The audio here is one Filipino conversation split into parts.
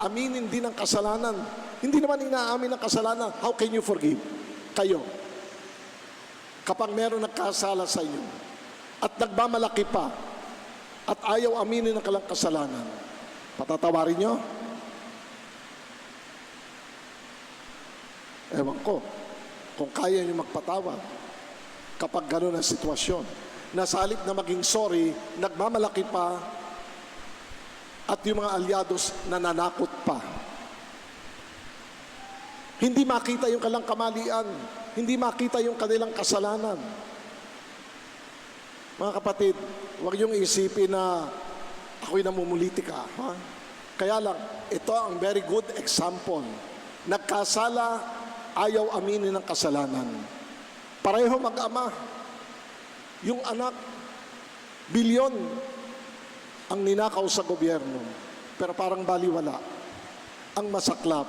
aminin din ang kasalanan. Hindi naman inaamin ang kasalanan. How can you forgive? Kayo. Kapag meron nagkasala sa inyo at nagmamalaki pa at ayaw aminin ang kalang kasalanan, patatawarin nyo? Ewan ko, kung kaya nyo magpatawad kapag gano'n ang sitwasyon. Na sa halip na maging sorry, nagmamalaki pa at yung mga alyados nananakot pa. Hindi makita yung kalang kamalian. Hindi makita yung kanilang kasalanan. Mga kapatid, huwag yung isipin na ako'y namumulitika. Ha? Kaya lang, ito ang very good example. Nagkasala, ayaw aminin ng kasalanan. Pareho mag-ama. Yung anak, bilyon ang ninakaw sa gobyerno. Pero parang baliwala. Ang masaklap,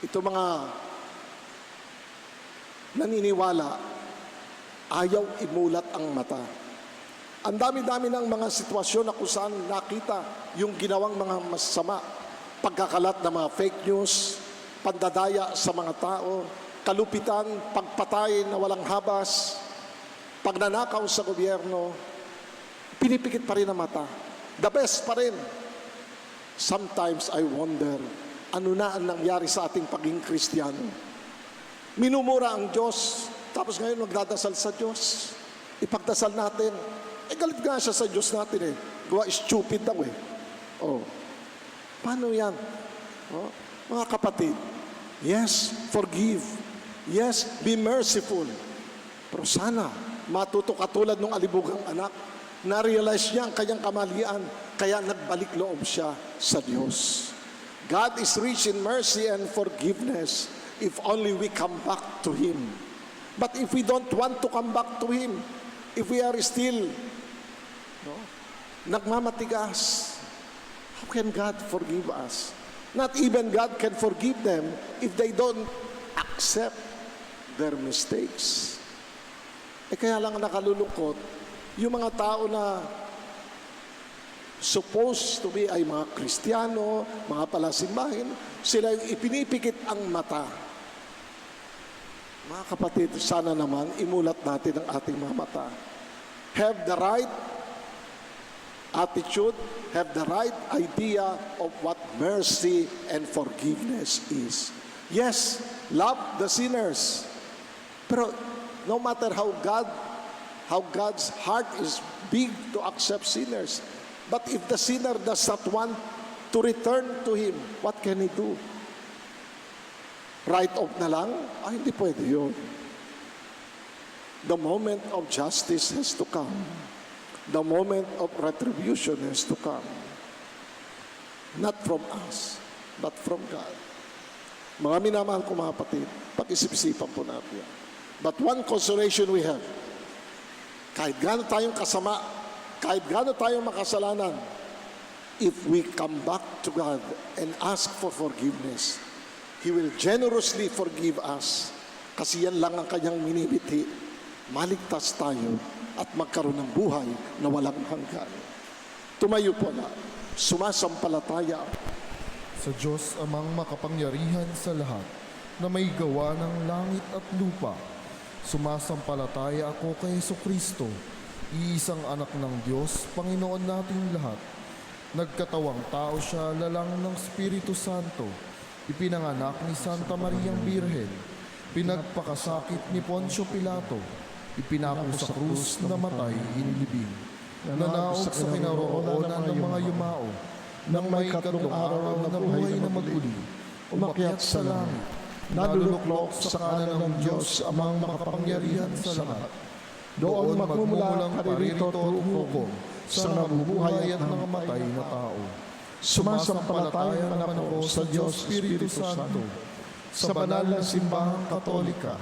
ito mga naniniwala, ayaw imulat ang mata. Ang dami-dami ng mga sitwasyon na kung saan nakita yung ginawang mga masama, pagkakalat ng mga fake news, pandadaya sa mga tao, kalupitan, pagpatay na walang habas, pagnanakaw sa gobyerno, pinipikit pa rin ang mata. The best pa rin. Sometimes I wonder, ano na ang nangyari sa ating pagiging Kristiyano? Minumura ang Diyos, tapos ngayon magdadasal sa Diyos. Ipagdasal natin. Eh, galit nga siya sa Diyos natin eh. Gawa stupid daw eh. Oh. Paano yan? Oh. Mga kapatid, yes, forgive. Yes, be merciful. Pero sana, matuto katulad ng alibugang anak, na-realize niya ang kanyang kamalian, kaya nagbalik loob siya sa Diyos. God is rich in mercy and forgiveness if only we come back to Him. But if we don't want to come back to Him, if we are still no, nagmamatigas, how can God forgive us? Not even God can forgive them if they don't accept their mistakes. Eh kaya lang nakalulungkot, yung mga tao na supposed to be ay mga Kristiyano, mga palasimbahin, sila yung ipinipikit ang mata. Mga kapatid, sana naman imulat natin ang ating mga mata. Have the right attitude, have the right idea of what mercy and forgiveness is. Yes, love the sinners. Pero no matter how God how God's heart is big to accept sinners. But if the sinner does not want to return to Him, what can he do? Write off na lang? Ah, hindi pwede yun. The moment of justice has to come. The moment of retribution has to come. Not from us, but from God. Mga minamahal ko mga kapatid, pag-isip-isipan po natin. But one consolation we have, kahit gaano tayong kasama, kahit gaano tayong makasalanan, if we come back to God and ask for forgiveness, He will generously forgive us kasi yan lang ang kanyang minibiti. Maligtas tayo at magkaroon ng buhay na walang hanggan. Tumayo po na, sumasampalataya sa Diyos amang makapangyarihan sa lahat na may gawa ng langit at lupa. Sumasampalataya ako kay Yeso Kristo, iisang anak ng Diyos, Panginoon nating lahat. Nagkatawang tao siya lalang ng Espiritu Santo, ipinanganak ni Santa Mariang Birhen, pinagpakasakit ni Poncio Pilato, ipinako sa krus na matay inilibing, nanaog sa kinaroonan ng mga yumao, nang may katlong araw na buhay na maguli, umakyat sa langit, naluluklok sa kanan ng Diyos amang makapangyarihan sa lahat. Doon magmumulang paririto at hukom sa nabubuhay at mga matay na tao. Sumasampalataya naman ako sa Diyos Espiritu Santo, sa banal na simbahang katolika,